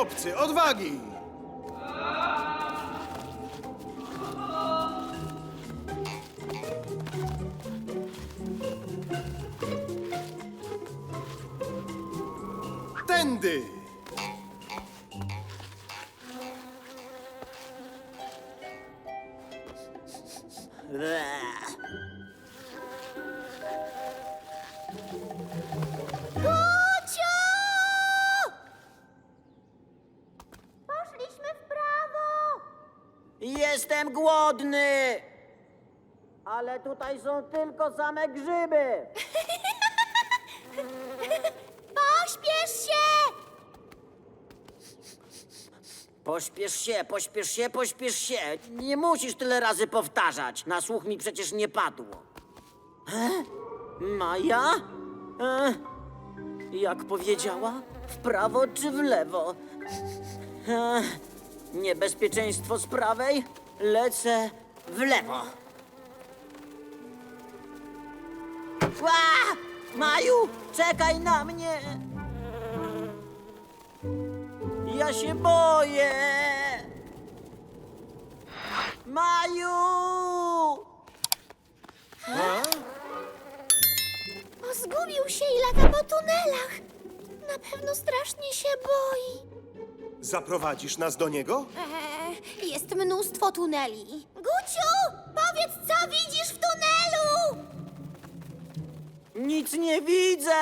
chłopcy, odwagi! Tędy! Guciu! Jestem głodny! Ale tutaj są tylko same grzyby. Pośpiesz się! Pośpiesz się, pośpiesz się, pośpiesz się. Nie musisz tyle razy powtarzać. Na słuch mi przecież nie padło. E? Maja? E? Jak powiedziała? W prawo czy w lewo? E? Niebezpieczeństwo z prawej? Lecę w lewo. Ła! Maju, czekaj na mnie! Ja się boję! Maju! O, zgubił się i lata po tunelach. Na pewno strasznie się boi. Zaprowadzisz nas do niego? Eee, jest mnóstwo tuneli. Guciu, powiedz, co widzisz w tunelu? Nic nie widzę!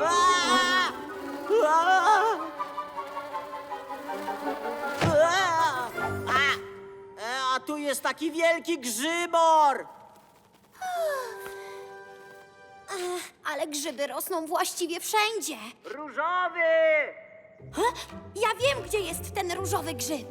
Aaa! Aaa! Aaa! A! E, A tu jest taki wielki grzybor! Ale grzyby rosną właściwie wszędzie. Różowy! Ja wiem, gdzie jest ten różowy grzyb.